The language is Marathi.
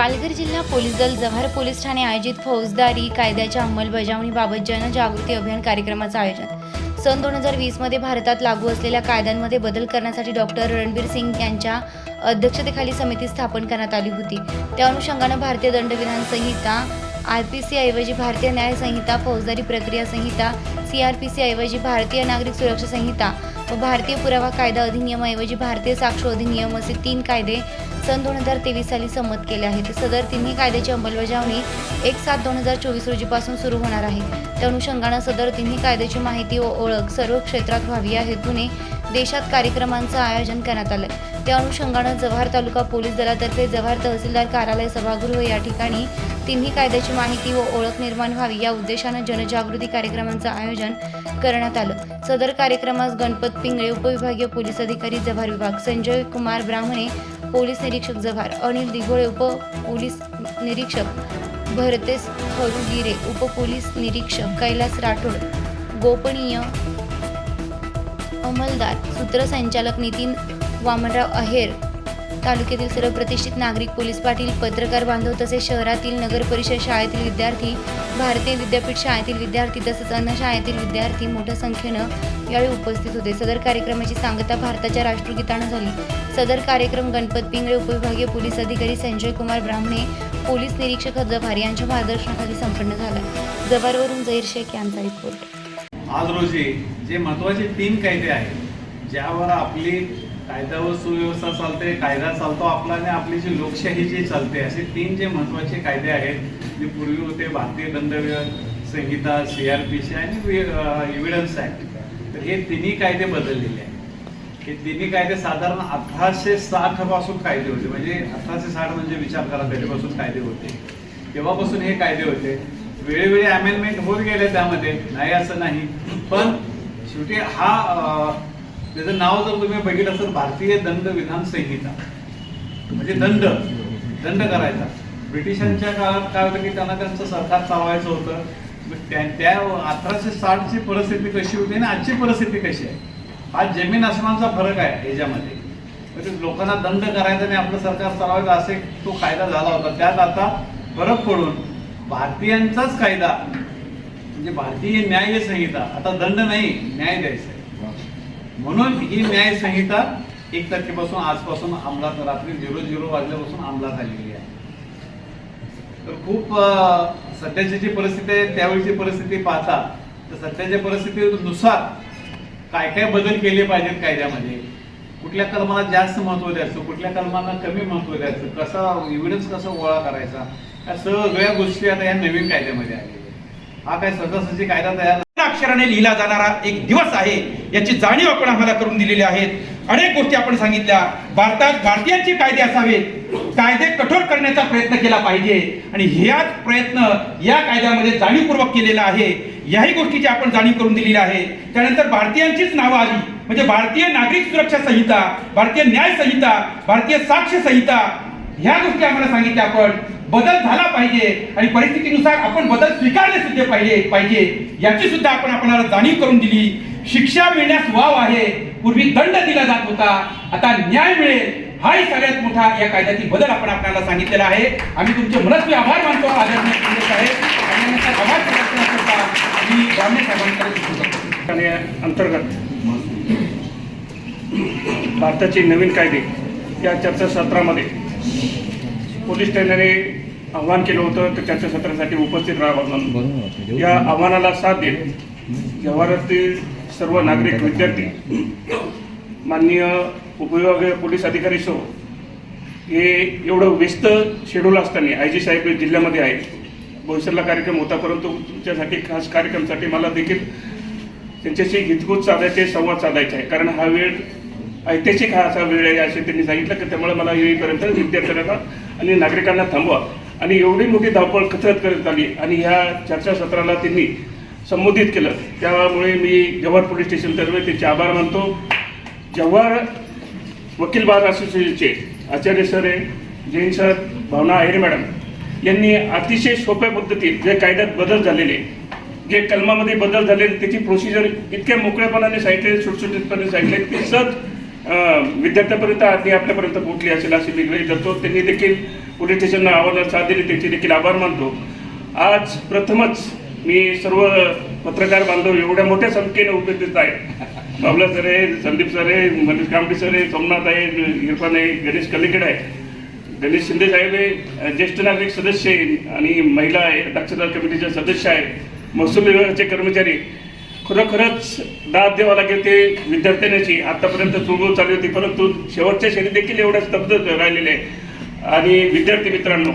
पालघर जिल्हा पोलीस दल जव्हार पोलीस ठाणे आयोजित फौजदारी कायद्याच्या अंमलबजावणीबाबत जनजागृती अभियान कार्यक्रमाचं आयोजन. सन दोन हजार वीसमध्ये भारतात लागू असलेल्या कायद्यांमध्ये बदल करण्यासाठी डॉक्टर रणबीर सिंग यांच्या अध्यक्षतेखाली समिती स्थापन करण्यात आली होती. त्या अनुषंगानं भारतीय दंडविधान संहिता आर पी सी ऐवजी भारतीय न्याय संहिता फौजदारी प्रक्रिया संहिता सी आर पी सी ऐवजी भारतीय नागरिक सुरक्षा संहिता व भारतीय पुरावा कायदा अधिनियमाऐवजी भारतीय साक्ष अधिनियम असे तीन कायदे सन दोन हजार तेवीस साली संमत केले आहेत. सदर तिन्ही कायद्याची अंमलबजावणी एक सात दोन हजार चोवीस रोजीपासून सुरू होणार आहे. त्या अनुषंगानं सदर तिन्ही कायद्याची माहिती व ओळख सर्व क्षेत्रात व्हावी या हेतूने देशात कार्यक्रमांचं आयोजन करण्यात आलं. त्या अनुषंगानं जव्हार तालुका पोलीस दलातर्फे जव्हार तहसीलदार कार्यालय सभागृह या ठिकाणी तिन्ही कायद्याची माहिती व ओळख निर्माण व्हावी या उद्देशानं जनजागृती कार्यक्रमांचं आयोजन करण्यात आलं. सदर कार्यक्रमास गणपत पिंगळे उपविभागीय पोलीस अधिकारी जव्हार विभाग संजय कुमार ब्राह्मणे पोलीस निरीक्षक जव्हार अनिल दिघोळे उप पोलीस निरीक्षक भरतेश खरुगिरे उपपोलीस निरीक्षक कैलास राठोड गोपनीय अंमलदार सूत्रसंचालक नितीन वामनराव अहेर तालुक्यातील सर्व प्रतिष्ठित नागरिक पोलीस पाटील पत्रकार बांधव तसेच शहरातील नगर परिषद शाळेतील विद्यार्थी भारतीय विद्यापीठ शाळेतील विद्यार्थी तसेच अन्य शाळेतील विद्यार्थी मोठ्या संख्येनं यावेळी उपस्थित होते. सदर कार्यक्रमाची सांगता भारताच्या राष्ट्रगीतानं झाली. सदर कार्यक्रम गणपत पिंगळे उपविभागीय पोलीस अधिकारी संजय कुमार ब्राह्मणे पोलीस निरीक्षक जव्हार यांच्या मार्गदर्शनाखाली संपन्न झाला. जबारवरून जहीर शेख यांचा रिपोर्ट. आज रोजी जे महत्त्वाचे तीन कायदे आहेत ज्यावर आपली कायदा व सुव्यवस्था चालते कायदा चालतो आपला आणि आपली जी लोकशाही जी चालते असे तीन जे महत्त्वाचे कायदे आहेत जे पूर्वी होते भारतीय दंड संहिता सी आर पी सी आणि एव्हिडन्स ऍक्ट तर हे तिन्ही कायदे बदललेले आहेत. हे तिन्ही कायदे साधारण अठराशे साठपासून कायदे होते. म्हणजे अठराशे साठ म्हणजे विचार करा त्याच्यापासून कायदे होते. तेव्हापासून हे कायदे होते? वेळोवेळी अमेंडमेंट होत गेले त्यामध्ये. नाही असं नाही. पण शेवटी हा त्याचं नाव जर तुम्ही बघितलं तर भारतीय दंड विधान संहिता म्हणजे दंड दंड करायचा. ब्रिटिशांच्या काळात काय होतं की त्यांना त्यांचं सरकार चालवायचं होतं. मग त्या त्या अठराशे साठची परिस्थिती कशी होती आणि आजची परिस्थिती कशी आहे? हा जमीन आसमानचा फरक आहे याच्यामध्ये म्हणजे लोकांना दंड करायचा आणि आपलं सरकार चालवायचं असे तो कायदा झाला होता. त्यात आता फरक पडून भारतीयांचाच कायदा. म्हणजे भारतीय न्याय संहिता आता दंड नाही न्याय द्यायचा आहे. म्हणून ही न्याय संहिता एक तारखेपासून आजपासून अंमलात रात्री झिरो झिरो वाजल्यापासून अंमलात आलेली आहे. तर खूप सध्याची जी परिस्थिती आहे त्यावेळीची परिस्थिती पाहता तर सध्याच्या परिस्थितीनुसार काय काय बदल केले पाहिजेत कायद्यामध्ये? कुठल्या कलमाला जास्त महत्त्व द्यायचं? कुठल्या कलमाला कमी महत्त्व द्यायचं? कसा एव्हिडन्स कसा गोळा करायचा? या सगळ्या गोष्टी आता या नवीन कायद्यामध्ये आलेल्या हा काय सहजासहजी कायदा तयार अक्षराने लिहिला जाणारा एक दिवस आहे याची जाणीव आपण आम्हाला करून दिलेली आहेत. अनेक गोष्टी आपण सांगितल्या. भारतात भारतीयांचे कायदे असावेत. कायदे कठोर करण्याचा प्रयत्न केला पाहिजे. आणि ह्याच प्रयत्न या कायद्यामध्ये जाणीवपूर्वक केलेला आहे. याही गोष्टीची आपण जाणीव करून दिलेली आहे. त्यानंतर भारतीयांचीच नावं आली. म्हणजे भारतीय नागरिक सुरक्षा संहिता भारतीय न्याय संहिता भारतीय साक्ष संहिता ह्या गोष्टी आम्हाला सांगितल्या आपण. बदल झाला पाहिजे आणि परिस्थितीनुसार आपण बदल स्वीकारले सुद्धा पाहिजे पाहिजे. याची सुद्धा आपण आपणाला जाणीव करून दिली. शिक्षा मिळण्यास वाव आहे. पूर्वी दंड दिला जात होता. आता न्याय मिळेल. हाही सगळ्यात मोठा या कायद्यातील बदल आपण आपल्याला सांगितलेला आहे. आम्ही तुमचे मनस्वी आभार मानतो. आदरणीय साहेब मी अंतर्गत भारताचे नवीन कायदे या चर्चासत्रामध्ये पोलीस ठाण्याने आव्हान केलं होतं तर चर्चासत्रासाठी उपस्थित राहावं म्हणून. या आव्हानाला साथ देत जव्हारातील सर्व नागरिक विद्यार्थी माननीय उपविभागीय पोलीस अधिकारी सो हे एवढं व्यस्त शेड्यूल असताना आय जी साहेब जिल्ह्यामध्ये आहे भविष्यातला कार्यक्रम होता परंतु तुमच्यासाठी खास कार्यक्रमासाठी मला देखील त्यांच्याशी हितगुज साधायचे संवाद साधायचा आहे. कारण हा वेळ ऐतिहासिक हा असा वेळ आहे असे त्यांनी सांगितलं की त्यामुळे मला येईपर्यंत विद्यार्थ्यांना आणि नागरिकांना थांबवा. आणि एवढी मोठी धावपळ कसरत करत आली आणि ह्या चर्चासत्राला त्यांनी संबोधित केलं. त्यामुळे मी जव्हार पोलीस स्टेशनतर्फे त्यांचे आभार मानतो. जव्हार वकील बार असोसिएशनचे आचार्य सर आहे जैन सर भावना आहेर मॅडम. यांनी अतिशय सोप्या पद्धतीत जे कायद्यात बदल झालेले जे कलमामध्ये बदल झाले त्याची प्रोसिजर इतक्या मोकळेपणाने सांगितले सुटसुटीतपणे सांगितले की सत विद्यार्थ्यापर्यंत आधी आपल्यापर्यंत पोहोचली असेल अशी मी गृहीत धरतो. त्यांनी देखील पोलीस स्टेशनला आव्हानाला साथ दिली त्यांचे देखील आभार मानतो. आज प्रथमच मी सर्व पत्रकार बांधव एवढ्या मोठ्या संख्येने उपस्थित आहे बाबला सर आहे संदीप सर आहे मनीष कांबळे सर आहे सोमनाथ आहे इरफान आहे गणेश कलिकड आहे. गणेश शिंदे साहेब हे ज्येष्ठ नागरिक सदस्य आहे आणि महिला आहे दक्षता कमिटीचे सदस्य आहे महसूल विभागाचे कर्मचारी. खरोखरच दाद द्यावा लागेल ते विद्यार्थ्यांची आतापर्यंत चुळबुळ चालू होती परंतु शेवटच्या क्षणी देखील एवढ्या स्तब्ध राहिलेले आहे. आणि विद्यार्थी मित्रांनो